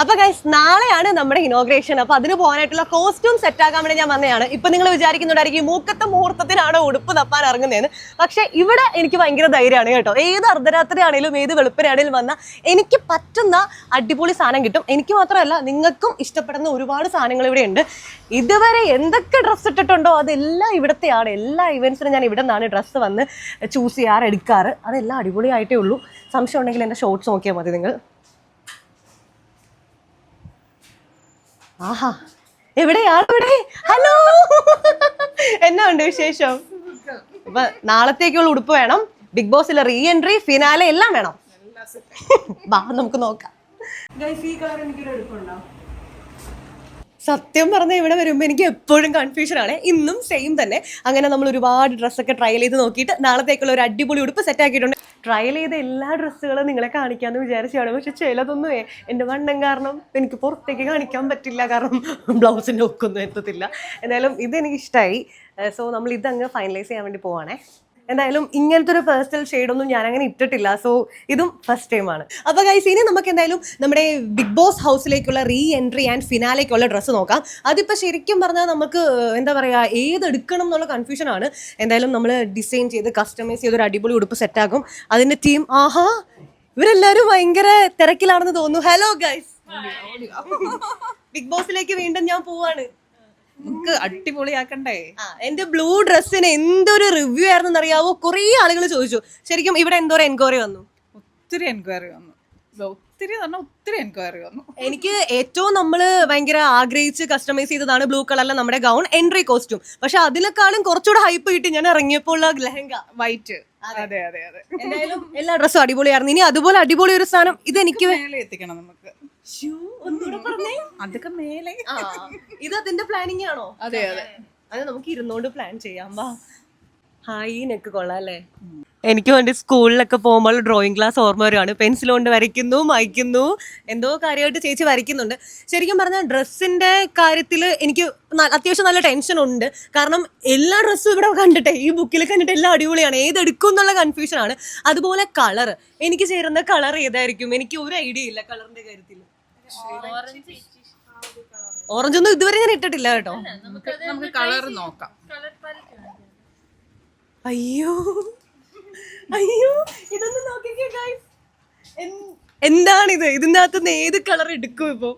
അപ്പൊ ഗൈസ് നാളെയാണ് നമ്മുടെ ഇനോഗ്രേഷൻ അപ്പൊ അതിന് പോകാനായിട്ടുള്ള കോസ്റ്റ്യൂം സെറ്റ് ആക്കാൻ വേണ്ടി ഞാൻ വന്നതാണ്. ഇപ്പൊ നിങ്ങൾ വിചാരിക്കുന്നുണ്ടായിരിക്കും മൂക്കത്തെ മുഹൂർത്തത്തിനാണ് ഉടുപ്പ് തപ്പാൻ ഇറങ്ങുന്നതെന്ന്. പക്ഷെ ഇവിടെ എനിക്ക് ഭയങ്കര ധൈര്യമാണ് കേട്ടോ. ഏത് അർദ്ധരാത്രി ആണെങ്കിലും ഏത് വെളുപ്പിനാണെങ്കിലും വന്ന എനിക്ക് പറ്റുന്ന അടിപൊളി സാധനം കിട്ടും. എനിക്ക് മാത്രമല്ല നിങ്ങൾക്കും ഇഷ്ടപ്പെടുന്ന ഒരുപാട് സാധനങ്ങൾ ഇവിടെ ഉണ്ട്. ഇതുവരെ എന്തൊക്കെ ഡ്രസ്സ് ഇട്ടിട്ടുണ്ടോ അതെല്ലാം ഇവിടത്തെയാണ്. എല്ലാ ഇവന്റ്സിനും ഞാൻ ഇവിടെ നിന്നാണ് ഡ്രസ്സ് വന്ന് ചൂസ് ചെയ്യാറ് എടുക്കാറ്. അതെല്ലാം അടിപൊളിയായിട്ടേ ഉള്ളൂ. സംശയം ഉണ്ടെങ്കിൽ എന്റെ ഷോർട്സ് നോക്കിയാൽ മതി നിങ്ങൾ. ആഹാ. എവിടെയാണ് ഇവിടെ? ഹലോ. എന്നാ ഉണ്ട് വിശേഷം? അപ്പൊ നാളത്തേക്കുള്ള ഉടുപ്പ് വേണം. ബിഗ് ബോസിലെ റീ എൻട്രി ഫിനാലെ എല്ലാം വേണം വാ നമുക്ക് നോക്കാം. ഈ കളർ എനിക്ക് എടുപ്പുണ്ടോ സത്യം പറഞ്ഞാൽ ഇവിടെ വരുമ്പോൾ എനിക്ക് എപ്പോഴും കൺഫ്യൂഷൻ ആണ്. ഇന്നും സെയിം തന്നെ. അങ്ങനെ നമ്മൾ ഒരുപാട് ഡ്രസ്സൊക്കെ ട്രയൽ ചെയ്ത് നോക്കിയിട്ട് നാളത്തേക്കുള്ള ഒരു അടിപൊളി ഉടുപ്പ് സെറ്റ് ആക്കിയിട്ടുണ്ട്. ട്രയൽ ചെയ്ത എല്ലാ ഡ്രസ്സുകളും നിങ്ങളെ കാണിക്കാമെന്ന് വിചാരിച്ചാണ്. പക്ഷെ ചിലതൊന്നും എന്റെ വണ്ണം കാരണം എനിക്ക് പുറത്തേക്ക് കാണിക്കാൻ പറ്റില്ല. കാരണം ബ്ലൗസിന്റെ ഒക്കൊന്നും എത്തത്തില്ല. എന്തായാലും ഇതെനിക്ക് ഇഷ്ടമായി സോ നമ്മൾ ഇതങ്ങ് ഫൈനലൈസ് ചെയ്യാൻ വേണ്ടി പോവാണേ. എന്തായാലും ഇങ്ങനത്തെ ഒരു പേഴ്സണൽ ഷെയ്ഡൊന്നും ഞാൻ അങ്ങനെ ഇട്ടിട്ടില്ല. സോ ഇതും ഫസ്റ്റ് ടൈം ആണ്. അപ്പൊ ഗൈസ് ഇനി നമുക്ക് എന്തായാലും നമ്മുടെ ബിഗ് ബോസ് ഹൗസിലേക്കുള്ള റീ എൻട്രി ആൻഡ് ഫിനാലേക്കുള്ള ഡ്രസ്സ് നോക്കാം. അതിപ്പോ ശരിക്കും പറഞ്ഞാൽ നമുക്ക് എന്താ പറയാ ഏത് എടുക്കണം എന്നുള്ള കൺഫ്യൂഷൻ ആണ്. എന്തായാലും നമ്മൾ ഡിസൈൻ ചെയ്ത് കസ്റ്റമൈസ് ചെയ്ത് ഒരു അടിപൊളി ഉടുപ്പ് സെറ്റ് ആകും അതിന്റെ ടീം ആഹാ ഇവരെല്ലാരും ഭയങ്കര തിരക്കിലാണെന്ന് തോന്നുന്നു. ഹലോ ഗൈസ് ബിഗ് ബോസിലേക്ക് വീണ്ടും ഞാൻ പോവാണ്. നമുക്ക് അടിപൊളിയാക്കണ്ടേ? എന്റെ ബ്ലൂ ഡ്രസ്സിന് എന്തൊരു റിവ്യൂ ആയിരുന്നു അറിയാവോ കുറേ ആളുകൾ ചോദിച്ചു. ശരിക്കും ഇവിടെ എന്തോരം എൻക്വയറി വന്നു? ഒത്തിരി എൻക്വയറി വന്നു. ഒത്തിരി ഒത്തിരി എൻക്വയറി വന്നു. എനിക്ക് ഏറ്റവും നമ്മൾ ഭയങ്കര ആഗ്രഹിച്ച് കസ്റ്റമൈസ് ചെയ്തതാണ് ബ്ലൂ കളറിലെ നമ്മുടെ ഗൗൺ എൻട്രി കോസ്റ്റ്യൂം പക്ഷെ അതിനേക്കാളും കുറച്ചുകൂടെ ഹൈപ്പ് കിട്ടി ഞാൻ ഇറങ്ങിയപ്പോൾ ഉള്ള ലഹങ്ക. വൈറ്റ് അതെ. അതെ അതെ എന്തായാലും എല്ലാ ഡ്രസ്സും അടിപൊളിയായിരുന്നു. ഇനി അതുപോലെ അടിപൊളി ഒരു സാധനം ഇത് എനിക്ക് എത്തിക്കണം നമുക്ക്. അതൊക്കെ മേലെ. ആ ഇത് അതിന്റെ പ്ലാനിങ് ആണോ? അതെ അതെ. അത്. നമുക്ക് ഇരുന്നോണ്ട് പ്ലാൻ ചെയ്യാം. വാ. ഹായ് നെക്ക് കൊള്ളാം അല്ലേ? എനിക്ക് വേണ്ടി സ്കൂളിലൊക്കെ പോകുമ്പോൾ ഡ്രോയിങ് ക്ലാസ് ഓർമ്മ വരുവാണ്. പെൻസിൽ കൊണ്ട് വരയ്ക്കുന്നു മായ്ക്കുന്നു. എന്തോ കാര്യമായിട്ട് ചേച്ചി വരയ്ക്കുന്നുണ്ട്. ശരിക്കും പറഞ്ഞാൽ ഡ്രസ്സിന്റെ കാര്യത്തിൽ എനിക്ക് അത്യാവശ്യം നല്ല ടെൻഷൻ ഉണ്ട്. കാരണം എല്ലാ ഡ്രസ്സും ഇവിടെ കണ്ടിട്ടെ ഈ ബുക്കിൽ കണ്ടിട്ട് എല്ലാം അടിപൊളിയാണ്. ഏതെടുക്കും എന്നുള്ള കൺഫ്യൂഷൻ ആണ്. അതുപോലെ കളർ എനിക്ക് ചേരുന്ന കളർ ഏതായിരിക്കും? എനിക്ക് ഒരു ഐഡിയ ഇല്ല കളറിന്റെ കാര്യത്തിൽ ഓറഞ്ച് ഒന്നും ഇതുവരെ ഞാൻ ഇട്ടിട്ടില്ല കേട്ടോ. നമുക്ക് കളർ നോക്കാം. അയ്യോ. അയ്യോ. ഇതൊന്നും നോക്കിക്കേ ഗൈസ് എന്താണിത്? ഇതിന്റെ അകത്തുനിന്ന് ഏത് കളർ എടുക്കും ഇപ്പൊ?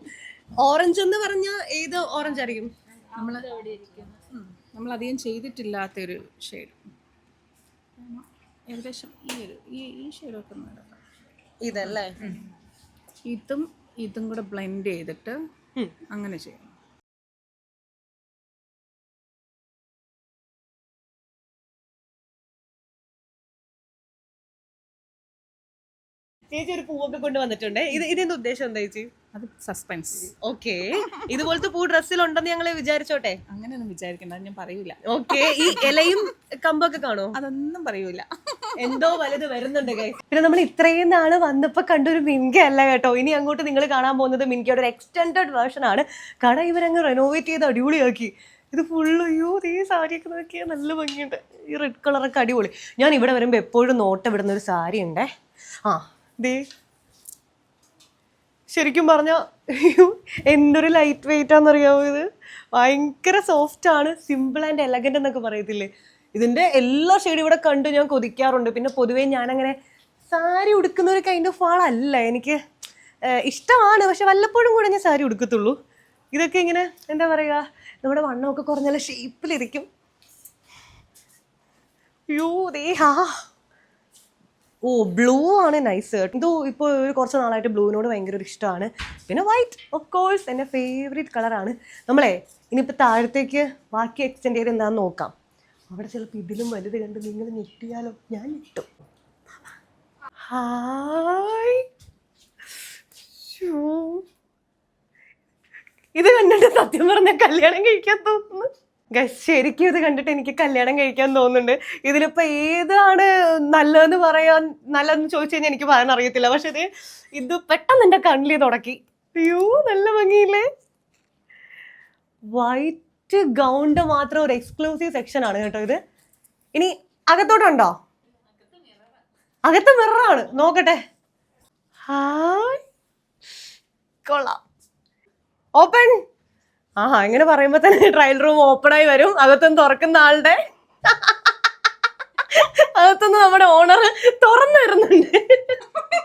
ഓറഞ്ച് എന്ന് പറഞ്ഞ ഏത് ഓറഞ്ച് ആയിരിക്കും? നമ്മൾ നമ്മൾ അധികം ചെയ്തിട്ടില്ലാത്തൊരു ഷെയ്ഡ് ഏകദേശം ഈ ഒരു ഈ ഷെയ്ഡ് ഒക്കെ ഇതല്ലേ? ഇതും ഇതും കൂടെ ബ്ലെൻഡ് ചെയ്തിട്ട് അങ്ങനെ ചെയ്യണം ചേച്ചി ഒരു പൂവൊക്കെ കൊണ്ട് വന്നിട്ടുണ്ട് ഇത് ഇതിന്റെ ഉദ്ദേശം എന്താ ചേച്ചി? അത് സസ്പെൻസ്. ഓക്കെ. ഇതുപോലത്തെ പൂ ഡ്രസ്സിൽ ഉണ്ടെന്ന് ഞങ്ങൾ വിചാരിച്ചോട്ടെ? അങ്ങനെയൊന്നും വിചാരിക്കണ്ട ഞാൻ പറയൂല. ഓക്കെ. ഈ ഇലയും കമ്പൊക്കെ കാണോ അതൊന്നും പറയൂല. എന്തോ വലുത് വരുന്നുണ്ട്. പിന്നെ നമ്മൾ ഇത്രയും നാൾ വന്നപ്പോ കണ്ടൊരു മിൻക അല്ല കേട്ടോ. ഇനി അങ്ങോട്ട് നിങ്ങൾ കാണാൻ പോകുന്നത് മിൻകയുടെ ഒരു എക്സ്റ്റെൻഡഡ് വേർഷൻ ആണ്. കട ഇവരങ്ങ് റെനോവേറ്റ് ചെയ്ത് അടിപൊളിയാക്കി. ഇത് ഫുള്ള് അയ്യോ ഈ സാരിയൊക്കെ നോക്കിയാൽ നല്ല ഭംഗിയുണ്ട്. ഈ റെഡ് കളറൊക്കെ അടിപൊളി. ഞാൻ ഇവിടെ വരുമ്പോൾ എപ്പോഴും നോട്ടം ഇടുന്ന ഒരു സാരി ഉണ്ടേ ആ ദേ. ശരിക്കും പറഞ്ഞാൽ എന്തൊരു ലൈറ്റ് വെയിറ്റ് ആണെന്നറിയാമോ ഇത്? ഭയങ്കര സോഫ്റ്റ് ആണ് സിമ്പിൾ ആൻഡ് എലഗന്റ് എന്നൊക്കെ പറയത്തില്ലേ? ഇതിന്റെ എല്ലാ ഷെയ്ഡും ഇവിടെ കണ്ട് ഞാൻ കൊതിക്കാറുണ്ട്. പിന്നെ പൊതുവേ ഞാനങ്ങനെ സാരി ഉടുക്കുന്ന ഒരു കൈൻഡ് ഓഫ് ആളല്ല. എനിക്ക് ഇഷ്ടമാണ്. പക്ഷെ വല്ലപ്പോഴും കൂടെ ഞാൻ സാരി ഉടുക്കത്തുള്ളൂ. ഇതൊക്കെ ഇങ്ങനെ എന്താ പറയുക നമ്മുടെ വണ്ണമൊക്കെ കുറഞ്ഞ ഷേപ്പിലിരിക്കും യൂ ദേ ഹാ. ഓ ബ്ലൂ ആണ് നൈസ് എന്തോ ഇപ്പോൾ ഒരു കുറച്ച് നാളായിട്ട് ബ്ലൂവിനോട് ഭയങ്കര ഒരു ഇഷ്ടമാണ് പിന്നെ വൈറ്റ് ഓഫ് കോഴ്സ് എന്റെ ഫേവറേറ്റ് കളറാണ് നമ്മളെ ഇനിയിപ്പോൾ താഴത്തേക്ക് ബാക്കി എക്സ്റ്റെൻഡ് ചെയ്ത് എന്താണെന്ന് നോക്കാം. അവിടെ ചിലപ്പോൾ ഇതിലും വലുത് കണ്ട് നിങ്ങൾ ഞെട്ടിയാലോ? ഞാൻ ഞെട്ടും. ഹായ് ഇത് കണ്ടിട്ട് സത്യം പറഞ്ഞ കല്യാണം കഴിക്കാൻ തോന്നുന്നു. ശരിക്കും ഇത് കണ്ടിട്ട് എനിക്ക് കല്യാണം കഴിക്കാൻ തോന്നുന്നുണ്ട്. ഇതിലിപ്പോ ഏതാണ് നല്ലതെന്ന് പറയാൻ നല്ലതെന്ന് ചോദിച്ചു കഴിഞ്ഞാൽ എനിക്ക് പറയാൻ അറിയത്തില്ല. പക്ഷെ ഇത് ഇത് പെട്ടെന്ന് എന്റെ കണ്ണിൽ തുടക്കി. അയ്യോ നല്ല ഭംഗിയില്ലേ? വൈറ്റ് ഗൗണ്ട് മാത്രം ഒരു എക്സ്ക്ലൂസീവ് സെക്ഷൻ ആണ് കേട്ടോ ഇത്. ഇനി അകത്തോട്ടുണ്ടോ? അകത്ത് മിററാണ് നോക്കട്ടെ. ഹായ് കൊള്ളാം. ഓപ്പൺ ആ അങ്ങനെ പറയുമ്പോ തന്നെ ട്രയൽ റൂം ഓപ്പൺ ആയി വരും. അകത്തുനിന്ന് തുറക്കുന്ന ആളുടെ അകത്തുനിന്ന് നമ്മുടെ ഓണർ തുറന്നു വരുന്നുണ്ട്.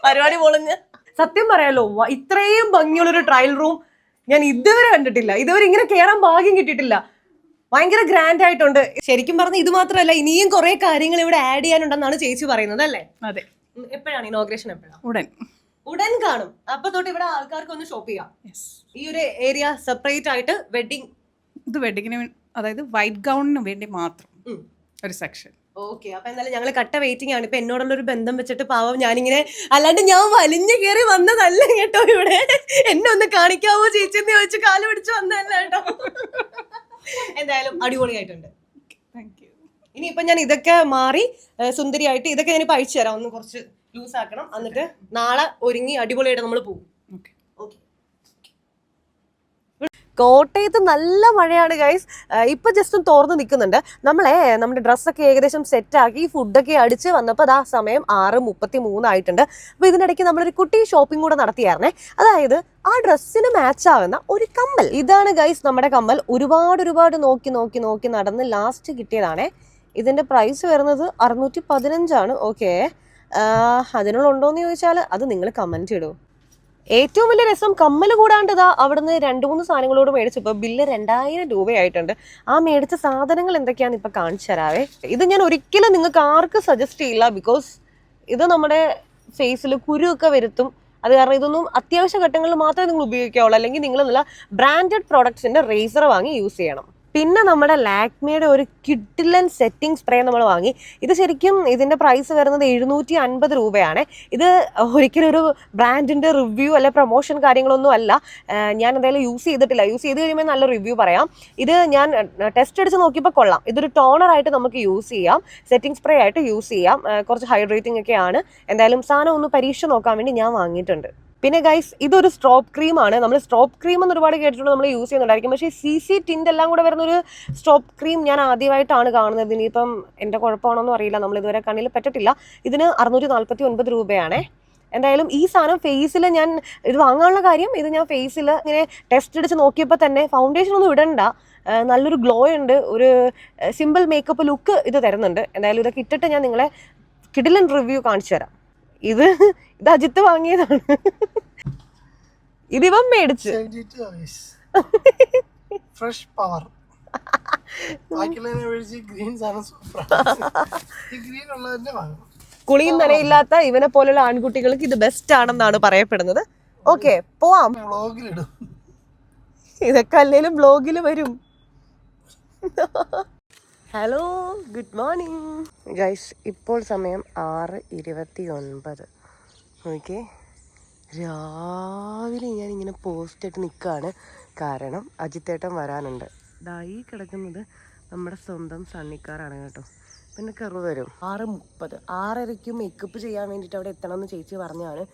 പരിപാടി പൊളിഞ്ഞ്. സത്യം പറയാലോ ഇത്രയും ഭംഗിയുള്ളൊരു ട്രയൽ റൂം ഞാൻ ഇതുവരെ കണ്ടിട്ടില്ല. ഇതുവരെ ഇങ്ങനെ കേറാൻ ഭാഗ്യം കിട്ടിയിട്ടില്ല. ഭയങ്കര ഗ്രാൻഡ് ആയിട്ടുണ്ട്. ശരിക്കും പറഞ്ഞ ഇത് മാത്രമല്ല ഇനിയും കുറെ കാര്യങ്ങൾ ഇവിടെ ആഡ് ചെയ്യാനുണ്ടെന്നാണ് ചേച്ചി പറയുന്നത് അല്ലേ? അതെ. എപ്പോഴാണ് ഇനോഗ്രേഷൻ എപ്പോഴാണ് ഉടൻ. ഉടൻ കാണും. അപ്പൊ തൊട്ട് ഇവിടെ ആൾക്കാർക്ക് ഒന്ന് ഷോപ്പ് ചെയ്യാം. ഈ ഒരു ഏരിയ സെപ്പറേറ്റ് ആയിട്ട് വെഡിങ് ഇത് വെഡിങ്ങിന് അതായത് വൈറ്റ് ഗൗണിന് വേണ്ടി മാത്രം ഒരു സെക്ഷൻ ഓക്കെ അപ്പൊ എന്തായാലും ഞങ്ങൾ കട്ട വെയിറ്റിംഗ് ആണ്. ഇപ്പൊ എന്നോടുള്ള ഒരു ബന്ധം വെച്ചിട്ട് പാവം ഞാനിങ്ങനെ അല്ലാണ്ട് ഞാൻ വലിഞ്ഞു കയറി വന്നതല്ല കേട്ടോ ഇവിടെ. എന്നെ ഒന്ന് കാണിക്കാവോ ചേച്ചി എന്ന് ചോദിച്ചു കാൽ പിടിച്ചു വന്നതല്ല കേട്ടോ. എന്തായാലും അടിപൊളിയായിട്ടുണ്ട്. താങ്ക് യു ഇനിയിപ്പൊ ഞാൻ ഇതൊക്കെ മാറി സുന്ദരിയായിട്ട് ഇതൊക്കെ ഞാൻ അയച്ചു തരാം. ഒന്ന് കുറച്ച് ലൂസ് ആക്കണം എന്നിട്ട് നാളെ ഒരുങ്ങി അടിപൊളിയായിട്ട് നമ്മൾ പോകും. ഓക്കെ ഓക്കെ കോട്ടയത്ത് നല്ല മഴയാണ് ഗൈസ് ഇപ്പൊ ജസ്റ്റ് ഒന്ന് തോർന്ന് നിൽക്കുന്നുണ്ട് നമ്മളെ നമ്മുടെ ഡ്രസ്സൊക്കെ ഏകദേശം സെറ്റാക്കി ഫുഡൊക്കെ അടിച്ച് വന്നപ്പോൾ അത് ആ സമയം ആറ് മുപ്പത്തി മൂന്നായിട്ടുണ്ട് അപ്പോൾ ഇതിനിടയ്ക്ക് നമ്മളൊരു കുട്ടി ഷോപ്പിംഗ് കൂടെ നടത്തിയായിരുന്നേ. അതായത് ആ ഡ്രസ്സിന് മാച്ച് ആവുന്ന ഒരു കമ്മൽ. ഇതാണ് ഗൈസ് നമ്മുടെ കമ്മൽ. ഒരുപാട് ഒരുപാട് നോക്കി നോക്കി നോക്കി നടന്ന് ലാസ്റ്റ് കിട്ടിയതാണേ. ഇതിന്റെ പ്രൈസ് വരുന്നത് അറുന്നൂറ്റി പതിനഞ്ചാണ് ഓക്കെ അതിനുള്ളുണ്ടോയെന്ന് ചോദിച്ചാൽ അത് നിങ്ങൾ കമന്റ് ഇടൂ. ഏറ്റവും വലിയ രസം കമ്മൽ കൂടാണ്ട് ഇതാ അവിടുന്ന് രണ്ട് മൂന്ന് സാധനങ്ങളോട് മേടിച്ചപ്പോൾ ബില്ല് രണ്ടായിരം രൂപയായിട്ടുണ്ട്. ആ മേടിച്ച സാധനങ്ങൾ എന്തൊക്കെയാന്ന് ഇപ്പൊ കാണിച്ചു തരാവേ? ഇത് ഞാൻ ഒരിക്കലും നിങ്ങൾക്ക് ആർക്കും സജസ്റ്റ് ചെയ്യില്ല ബിക്കോസ് ഇത് നമ്മുടെ ഫേസിൽ കുരുവൊക്കെ വരുത്തും. അത് കാരണം ഇതൊന്നും അത്യാവശ്യ ഘട്ടങ്ങളിൽ മാത്രമേ നിങ്ങൾ ഉപയോഗിക്കാവുള്ളൂ. അല്ലെങ്കിൽ നിങ്ങൾ നല്ല ബ്രാൻഡഡ് പ്രോഡക്ട്സിന്റെ റേസർ വാങ്ങി യൂസ് ചെയ്യണം. പിന്നെ നമ്മുടെ ലാക്മിയുടെ ഒരു കിഡിലൻ സെറ്റിംഗ് സ്പ്രേ നമ്മൾ വാങ്ങി. ഇത് ശരിക്കും ഇതിന്റെ പ്രൈസ് വരുന്നത് എഴുന്നൂറ്റി അൻപത് രൂപയാണ്. ഇത് ഒരിക്കലും ഒരു ബ്രാൻഡിന്റെ റിവ്യൂ അല്ലെ പ്രൊമോഷൻ കാര്യങ്ങളൊന്നും അല്ല. ഞാൻ എന്തായാലും യൂസ് ചെയ്തിട്ടില്ല. യൂസ് ചെയ്ത് കഴിയുമ്പോൾ നല്ല റിവ്യൂ പറയാം. ഇത് ഞാൻ ടെസ്റ്റ് അടിച്ച് നോക്കിയപ്പോൾ കൊള്ളാം. ഇതൊരു ടോണറായിട്ട് നമുക്ക് യൂസ് ചെയ്യാം. സെറ്റിംഗ് സ്പ്രേ ആയിട്ട് യൂസ് ചെയ്യാം. കുറച്ച് ഹൈഡ്രേറ്റിംഗ് ഒക്കെയാണ്. എന്തായാലും സാധനം ഒന്ന് പരീക്ഷ നോക്കാൻ വേണ്ടി ഞാൻ വാങ്ങിയിട്ടുണ്ട്. പിന്നെ ഗൈസ് ഇതൊരു സ്ട്രോപ്പ് ക്രീം ആണ്. നമ്മൾ സ്ട്രോപ്പ് ക്രീം എന്ന് ഒരുപാട് കേട്ടിട്ടുണ്ട് നമ്മൾ യൂസ് ചെയ്യുന്നുണ്ടായിരിക്കും. പക്ഷേ സി സി ടിന്റ് എല്ലാം കൂടെ വരുന്ന ഒരു സ്ട്രോപ്പ് ക്രീം ഞാൻ ആദ്യമായിട്ടാണ് കാണുന്നത്. ഇനിയിപ്പം എന്റെ കുഴപ്പമാണോന്നും അറിയില്ല. നമ്മൾ ഇതുവരെ കണ്ണിൽ പറ്റത്തില്ല ഇതിന് അറുന്നൂറ്റി നാൽപ്പത്തി ഒൻപത് രൂപയാണേ. എന്തായാലും ഈ സാധനം ഫേസിൽ ഞാൻ ഇത് വാങ്ങാനുള്ള കാര്യം ഇത് ഞാൻ ഫേസിൽ ഇങ്ങനെ ടെസ്റ്റ് അടിച്ച് നോക്കിയപ്പോൾ തന്നെ ഫൗണ്ടേഷൻ ഒന്നും ഇടണ്ട. നല്ലൊരു ഗ്ലോ ഉണ്ട്. ഒരു സിമ്പിൾ മേക്കപ്പ് ലുക്ക് ഇത് തരുന്നുണ്ട്. എന്തായാലും ഇതൊക്കെ ഇട്ടിട്ട് ഞാൻ നിങ്ങളെ കിടിലൻ റിവ്യൂ കാണിച്ചു തരാം. ഇത് ഇത് അജിത്ത് വാങ്ങിയതാണ്. ഇതിവൻ മേടിച്ച്. ഫ്രഷ് പവർ കുളിയും നനയില്ലാത്ത ഇവനെ പോലുള്ള ആൺകുട്ടികൾക്ക് ഇത് ബെസ്റ്റ് ആണെന്നാണ് പറയപ്പെടുന്നത്. ഓക്കെ പോവാം. ഇതൊക്കെ അല്ലെങ്കിലും ബ്ലോഗിൽ വരും. ഹലോ ഗുഡ് മോർണിംഗ് ഗൈസ് ഇപ്പോൾ സമയം ആറ് ഇരുപത്തി ഒൻപത് ഓക്കെ രാവിലെ ഞാൻ ഇങ്ങനെ പോസ്റ്റ് ഇട്ട് നിൽക്കുകയാണ് കാരണം അജിത്തേട്ടൻ വരാനുണ്ട്. ഈ കിടക്കുന്നത് നമ്മുടെ സ്വന്തം സണ്ണിക്കാറാണ് കേട്ടോ. പിന്നെ കെറു വരും. ആറ് മുപ്പത്. ആറരയ്ക്ക് മേക്കപ്പ് ചെയ്യാൻ വേണ്ടിയിട്ട് അവിടെ എത്തണം എന്ന് ചേച്ചി പറഞ്ഞാണ്.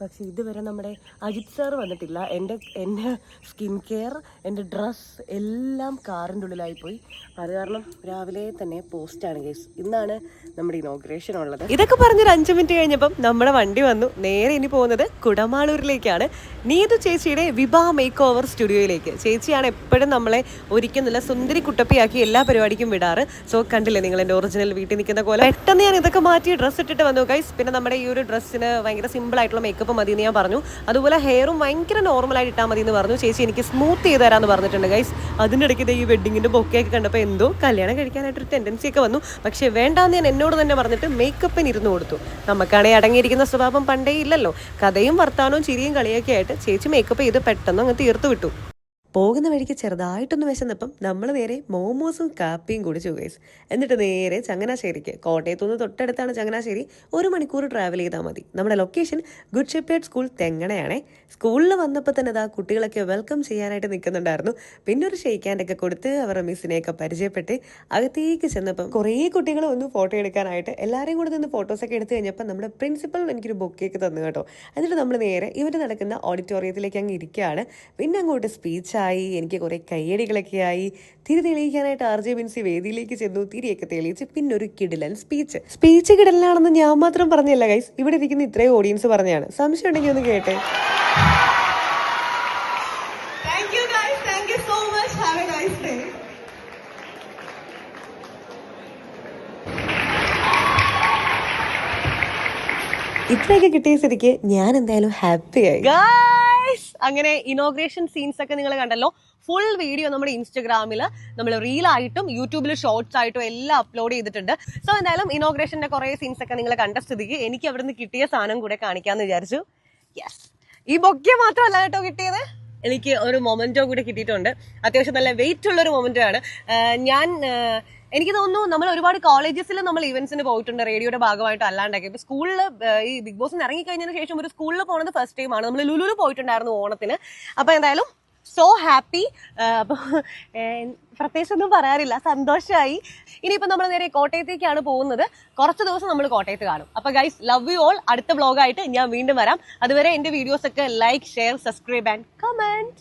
പക്ഷെ ഇതുവരെ നമ്മുടെ അജിത് സാർ വന്നിട്ടില്ല. എന്റെ എന്റെ സ്കിൻ കെയർ എന്റെ ഡ്രസ്സ് എല്ലാം കാറിന്റെ ഉള്ളിലായി പോയി അത് കാരണം രാവിലെ തന്നെ പോസ്റ്റാണ് കേസ് ഇന്നാണ് നമ്മുടെ ഇനോഗ്രേഷൻ ഉള്ളത്. ഇതൊക്കെ പറഞ്ഞൊരു അഞ്ച് മിനിറ്റ് കഴിഞ്ഞപ്പം നമ്മുടെ വണ്ടി വന്നു. നേരെ ഇനി പോകുന്നത് കുടമാളൂരിലേക്കാണ്. നീതു ചേച്ചിയുടെ വിഭ മേക്ക് ഓവർ സ്റ്റുഡിയോയിലേക്ക് ചേച്ചിയാണ് എപ്പോഴും നമ്മളെ ഒരിക്കുന്നില്ല നല്ല സുന്ദരി കുട്ടപ്പിയാക്കി എല്ലാ പരിപാടിക്കും വിടാറ്. സോ കണ്ടില്ലേ നിങ്ങൾ എന്റെ ഒറിജിനൽ വീട്ടിൽ നിൽക്കുന്ന പോലെ? പെട്ടെന്ന് ഞാൻ ഇതൊക്കെ മാറ്റി ഡ്രസ്സ് ഇട്ടിട്ട് വന്നു ഗൈസ് പിന്നെ നമ്മുടെ ഈ ഒരു ഡ്രസ്സിന് ഭയങ്കര സിമ്പിൾ ആയിട്ടുള്ള മേക്കപ്പ് മതി എന്ന് ഞാൻ പറഞ്ഞു. അതുപോലെ ഹെയറും ഭയങ്കര നോർമലായിട്ട് ഇട്ടാൽ മതി എന്ന് പറഞ്ഞു. ചേച്ചി എനിക്ക് സ്മൂത്ത് ചെയ്ത് തരാമെന്ന് പറഞ്ഞിട്ടുണ്ട് ഗൈസ് അതിനിടയ്ക്ക് ദേ ഈ വെഡിങ്ങിന്റെ ബൊക്കെയൊക്കെ കണ്ടപ്പോൾ എന്തോ കല്യാണം കഴിക്കാനായിട്ടൊരു ടെൻഡൻസി ഒക്കെ വന്നു. പക്ഷേ വേണ്ടാന്ന് ഞാൻ എന്നോട് തന്നെ പറഞ്ഞിട്ട് മേക്കപ്പിന് ഇരുന്ന് കൊടുത്തു. നമുക്കാണെങ്കിൽ അടങ്ങിയിരിക്കുന്ന സ്വഭാവം പണ്ടേ ഇല്ലല്ലോ. കഥയും വർത്താനവും ചിരിയും കളിയൊക്കെ ആയിട്ട് ചേച്ചി മേക്കപ്പ് ചെയ്ത് പെട്ടെന്ന് അങ്ങ് തീർത്തു വിട്ടു. പോകുന്ന വഴിക്ക് ചെറുതായിട്ടൊന്ന് വിശന്നപ്പം നമ്മൾ നേരെ മോമോസും കാപ്പിയും കുടിച്ചു ഗൈസ് എന്നിട്ട് നേരെ ചങ്ങനാശ്ശേരിക്ക്. കോട്ടയത്തുനിന്ന് തൊട്ടടുത്താണ് ചങ്ങനാശ്ശേരി. ഒരു മണിക്കൂർ ട്രാവൽ ചെയ്താൽ മതി. നമ്മുടെ ലൊക്കേഷൻ ഗുഡ് ഷെപ്പേർഡ് സ്കൂൾ തെങ്ങണയാണേ സ്കൂളിൽ വന്നപ്പോൾ തന്നെ ഇതാ കുട്ടികളൊക്കെ വെൽക്കം ചെയ്യാനായിട്ട് നിൽക്കുന്നുണ്ടായിരുന്നു പിന്നെ ഒരു ഷെയ്ക്ക് ഹാൻഡൊക്കെ കൊടുത്ത് അവരുടെ മിസ്സിനെയൊക്കെ പരിചയപ്പെട്ട് അകത്തേക്ക് ചെന്നപ്പം കുറേ കുട്ടികൾ ഒന്ന് ഫോട്ടോ എടുക്കാനായിട്ട് എല്ലാവരെയും കൂടെ നിന്ന് ഫോട്ടോസൊക്കെ എടുത്തു കഴിഞ്ഞപ്പോൾ നമ്മുടെ പ്രിൻസിപ്പൽ എനിക്കൊരു ബൊക്കെയൊക്കെ തന്നു കേട്ടോ. എന്നിട്ട് നമ്മൾ നേരെ ഇവർ നടക്കുന്ന ഓഡിറ്റോറിയത്തിലേക്ക് അങ്ങ് ഇരിക്കുകയാണ് പിന്നെ അങ്ങോട്ട് ആയി എനിക്ക് കുറേ കയ്യടികളൊക്കെ ആയി. തിരി തെളിയിക്കാനായിട്ട് ആർ ജെ ബിൻസി വേദിയിലേക്ക് ചെന്നു തിരിയൊക്കെ തെളിയിച്ച് പിന്നെ ഒരു കിടലൻ സ്പീച്ച് സ്പീച്ച് കിടലാണെന്ന് ഞാൻ മാത്രം പറഞ്ഞല്ല ഗൈസ് ഇവിടെ ഇരിക്കുന്ന ഇത്രയും ഓഡിയൻസ് പറഞ്ഞാണ് സംശയം ഉണ്ടെങ്കിൽ ഒന്ന് കേട്ടെ. ഇത്രയൊക്കെ കിട്ടിയ സ്ഥിതിക്ക് ഞാൻ എന്തായാലും ഹാപ്പിയായി അങ്ങനെ ഇനോഗ്രേഷൻ സീൻസ് ഒക്കെ നിങ്ങൾ കണ്ടല്ലോ. ഫുൾ വീഡിയോ നമ്മുടെ ഇൻസ്റ്റഗ്രാമിൽ നമ്മൾ റീൽ ആയിട്ടും യൂട്യൂബിൽ ഷോർട്സ് ആയിട്ടും എല്ലാം അപ്ലോഡ് ചെയ്തിട്ടുണ്ട്. സോ എന്തായാലും ഇനോഗ്രേഷന്റെ കുറെ സീൻസ് ഒക്കെ നിങ്ങൾ കണ്ട സ്ഥിതിക്ക് എനിക്ക് അവിടുന്ന് കിട്ടിയ സാധനം കൂടെ കാണിക്കാന്ന് വിചാരിച്ചു. യെസ് ഈ ബൊക്കെ മാത്രമല്ല കേട്ടോ കിട്ടിയത്. എനിക്ക് ഒരു മൊമെന്റോ കൂടെ കിട്ടിയിട്ടുണ്ട്. അത്യാവശ്യം നല്ല വെയിറ്റ് ഉള്ള ഒരു മൊമെന്റോ ആണ് ഞാൻ എനിക്ക് തോന്നുന്നു നമ്മൾ ഒരുപാട് കോളേജസിൽ നമ്മൾ ഇവന്റ്സിന് പോയിട്ടുണ്ട് റേഡിയോയുടെ ഭാഗമായിട്ട് അല്ലാണ്ടൊക്കെ. ഇപ്പൊ സ്കൂളിൽ ഈ ബിഗ് ബോസ് ഇറങ്ങി കഴിഞ്ഞതിന് ശേഷം ഒരു സ്കൂളിൽ പോണത് ഫസ്റ്റ് ടൈം ആണ്. നമ്മൾ ലുലുലു പോയിട്ടുണ്ടായിരുന്നു ഓണത്തിന്. അപ്പൊ എന്തായാലും സോ ഹാപ്പി അപ്പോൾ പ്രത്യേകിച്ച് ഒന്നും പറയാറില്ല സന്തോഷമായി ഇനിയിപ്പോൾ നമ്മൾ നേരെ കോട്ടയത്തേക്കാണ് പോകുന്നത്. കുറച്ച് ദിവസം നമ്മൾ കോട്ടയത്ത് കാണും. അപ്പോൾ ഗൈസ് ലവ് യു ഓൾ അടുത്ത വ്ളോഗായിട്ട് ഞാൻ വീണ്ടും വരാം. അതുവരെ എന്റെ വീഡിയോസ് ഒക്കെ like share subscribe and comment